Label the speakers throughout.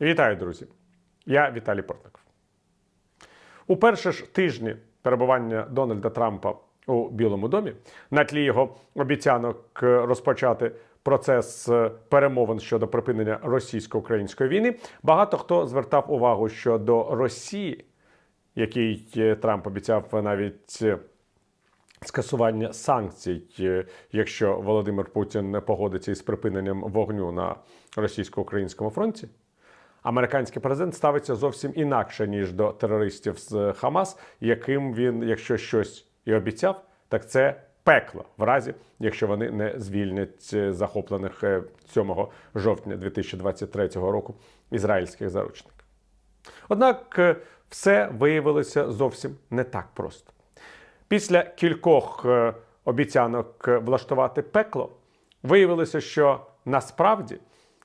Speaker 1: Вітаю, друзі! Я Віталій Портников. У перші ж тижні перебування Дональда Трампа у Білому домі на тлі його обіцянок розпочати процес е, перемовин щодо припинення російсько-української війни, багато хто звертав увагу, що до Росії, який е, Трамп обіцяв навіть е, скасування санкцій, якщо Володимир Путін не погодиться із припиненням вогню на російсько-українському фронті. Американський президент ставиться зовсім інакше ніж до терористів з Хамас, яким він, якщо щось і обіцяв, так це пекло в разі, якщо вони не звільнять е, захоплених е, 7 жовтня 2023 року ізраїльських заручників. Однак е, все виявилося зовсім не так просто. Після кількох е, обіцянок е, влаштувати пекло, виявилося, що насправді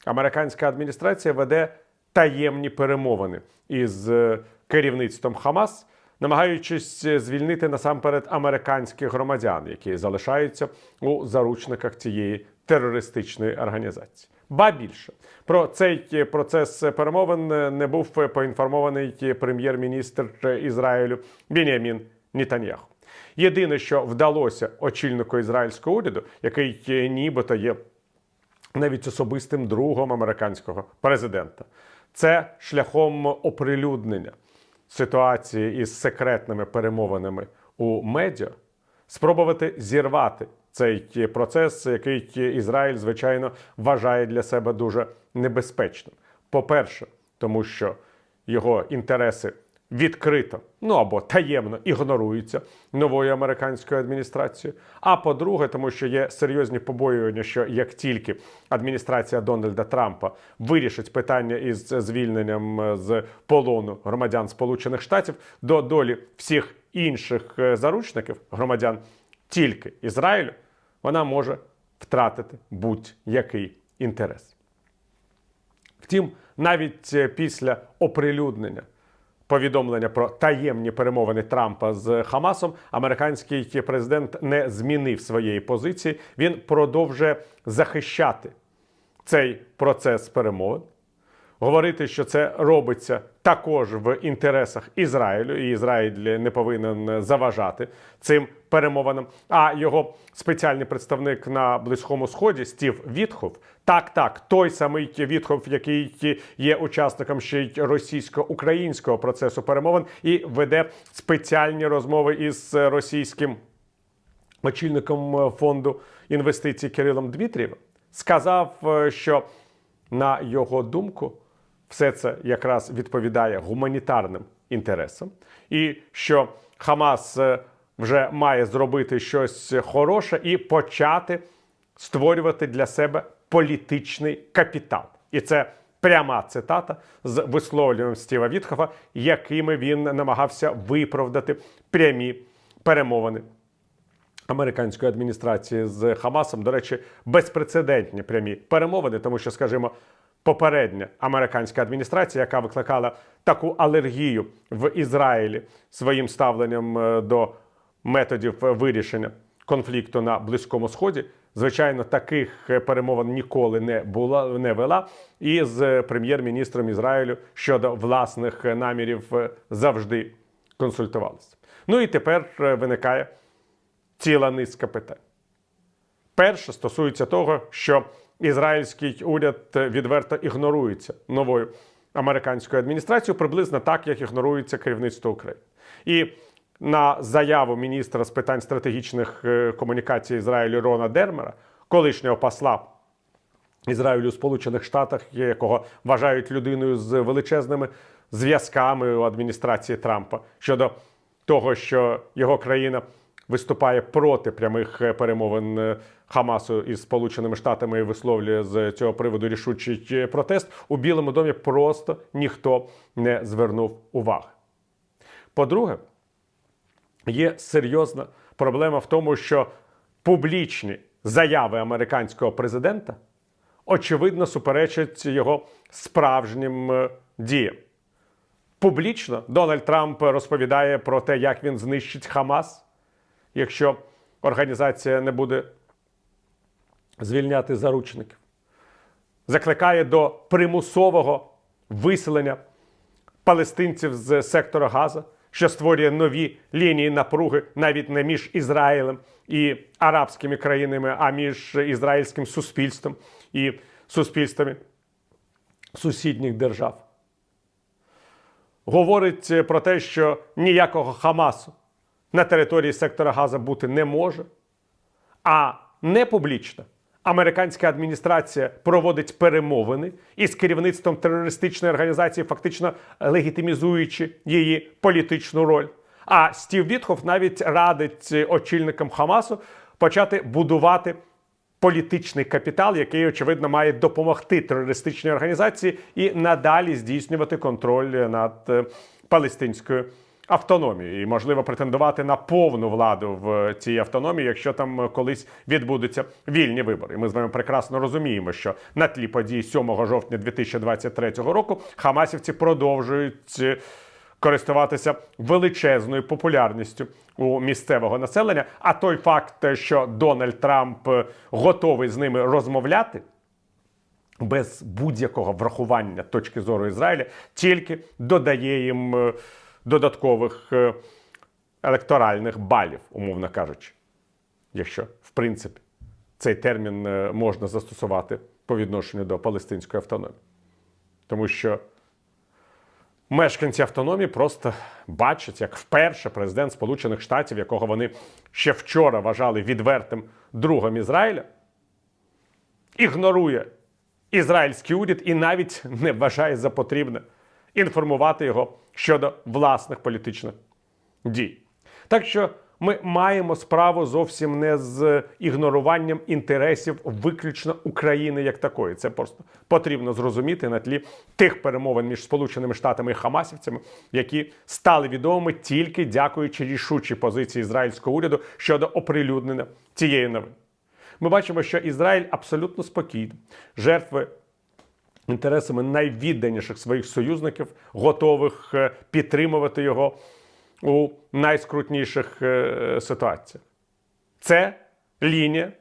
Speaker 1: американська адміністрація веде таємні перемовини із е, керівництвом Хамас, намагаючись е, звільнити насамперед американських громадян, які залишаються у заручниках цієї терористичної організації. Ба більше про цей е, процес перемовин не був поінформований прем'єр-міністр Ізраїлю Бінямін Нітаньяху. Єдине, що вдалося очільнику ізраїльського уряду, який нібито є навіть особистим другом американського президента, це шляхом оприлюднення ситуації із секретними перемовинами у медіа, спробувати зірвати цей процес, який Ізраїль, звичайно, вважає для себе дуже небезпечним. По-перше, тому що його інтереси відкрито, ну або таємно ігноруються новою американською адміністрацією. А по-друге, тому що є серйозні побоювання, що як тільки адміністрація Дональда Трампа вирішить питання із звільненням е, з полону громадян Сполучених Штатів до долі всіх інших е, заручників громадян тільки Ізраїлю, вона може втратити будь-який інтерес. Втім, навіть е, після оприлюднення повідомлення про таємні перемовини Трампа з Хамасом, американський президент не змінив своєї позиції. Він продовжує захищати цей процес перемовин. Говорити, що це робиться також в інтересах Ізраїлю, і Ізраїль не повинен заважати цим перемовинам. А його спеціальний представник на Близькому Сході Стів Вітхов, так, так, той самий Вітхов, який є учасником ще й російсько-українського процесу перемовин, і веде спеціальні розмови із російським очільником фонду інвестицій Кирилом Дмитрієвим, сказав, е, що на його думку, все це якраз відповідає гуманітарним інтересам, і що Хамас е, вже має зробити щось хороше і почати створювати для себе політичний капітал. І це пряма цитата з висловлюванням Стіва Вітхофа, якими він намагався виправдати прямі перемовини американської адміністрації з Хамасом. До речі, безпрецедентні прямі перемовини, тому що, скажімо, попередня американська адміністрація, яка викликала таку алергію в Ізраїлі своїм ставленням е, до методів вирішення конфлікту на Близькому Сході. Звичайно, таких е, перемовин ніколи не була не вела, і з прем'єр-міністром Ізраїлю щодо власних намірів е, завжди консультувалися. Ну і тепер е, виникає ціла низка питань. Перше стосується того, що ізраїльський уряд відверто ігнорується новою американською адміністрацією, приблизно так, як ігнорується керівництво України. І на заяву міністра з питань стратегічних е, комунікацій Ізраїлю Рона Дермера, колишнього посла Ізраїлю Сполучених Штатах, якого вважають людиною з величезними зв'язками у адміністрації Трампа щодо того, що його країна виступає проти прямих е, перемовин е, Хамасу із Сполученими Штатами і висловлює з цього приводу рішучий е, протест. У Білому домі просто ніхто не звернув уваги. По-друге, є серйозна проблема в тому, що публічні заяви американського президента очевидно суперечать його справжнім діям. Публічно Дональд Трамп розповідає про те, як він знищить Хамас, якщо організація не буде звільняти заручників. Закликає до примусового виселення палестинців з сектора Газа, що створює нові лінії напруги навіть не між Ізраїлем і арабськими країнами, а між ізраїльським суспільством і суспільствами сусідніх держав. Говорить про те, що ніякого Хамасу на території сектора Газа бути не може, а не публічно. Американська адміністрація проводить перемовини із керівництвом терористичної організації, фактично легітимізуючи її політичну роль. А Стів Вітхоф навіть радить очільникам Хамасу почати будувати політичний капітал, який очевидно має допомогти терористичній організації і надалі здійснювати контроль над е, палестинською автономією і можливо претендувати на повну владу в цій автономії, якщо там колись відбудуться вільні вибори. Ми з вами прекрасно розуміємо, що на тлі подій 7 жовтня 2023 року Хамасівці продовжують. е, Користуватися величезною популярністю у місцевого населення. А той факт, що Дональд Трамп е, готовий з ними розмовляти без будь-якого врахування точки зору Ізраїля, тільки додає їм е, додаткових е, електоральних балів, умовно кажучи. Якщо, в принципі, цей термін е, можна застосувати по відношенню до палестинської автономії. Тому що мешканці автономії просто бачать, як вперше президент Сполучених Штатів, якого вони ще вчора вважали відвертим другом Ізраїля, ігнорує ізраїльський уряд і навіть не вважає за потрібне інформувати його щодо власних політичних дій. Так що ми маємо справу зовсім не з ігноруванням інтересів виключно України як такої. Це просто потрібно зрозуміти на тлі тих перемовин між Сполученими Штатами і Хамасівцями, які стали відомими тільки дякуючи рішучій позиції ізраїльського уряду щодо оприлюднення цієї новини. Ми бачимо, що Ізраїль абсолютно спокійний, жертви інтересами найвідданіших своїх союзників, готових е, підтримувати його у найскрутніших е, ситуаціях. Це лінія,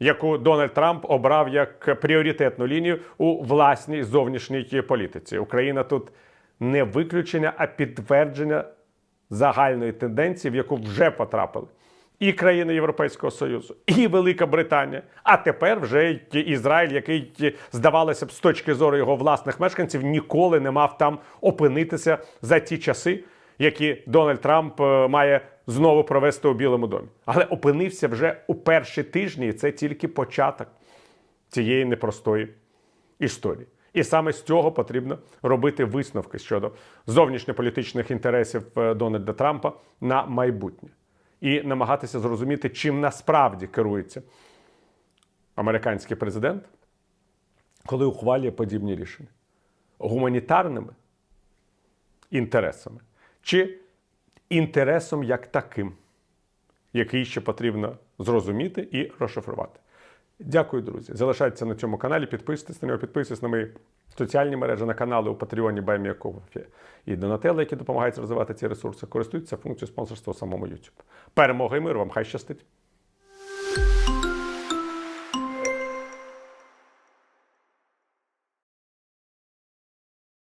Speaker 1: яку Дональд Трамп обрав як пріоритетну лінію у власній зовнішній політиці. Україна тут не виключення, а підтвердження загальної тенденції, в яку вже потрапили і країни Європейського Союзу, і Велика Британія, а тепер вже Ізраїль, який, здавалося б, з точки зору його власних мешканців, ніколи не мав там опинитися за ті часи, які Дональд Трамп е, має знову провести у Білому домі. Але опинився вже у перші тижні, і це тільки початок цієї непростої історії. І саме з цього потрібно робити висновки щодо зовнішньополітичних інтересів е, Дональда Трампа на майбутнє і намагатися зрозуміти, чим насправді керується американський президент, коли ухвалює подібні рішення гуманітарними інтересами чи інтересом як таким, який ще потрібно зрозуміти і розшифрувати. Дякую, друзі. Залишайтеся на цьому каналі, підписуйтесь на нього, підписуйтесь на мої соціальні мережі, на канали у Патреоні Байміякофі і Донателли, які допомагають розвивати ці ресурси, користуються функцією спонсорства самому YouTube. Перемога і миру вам! Хай щастить!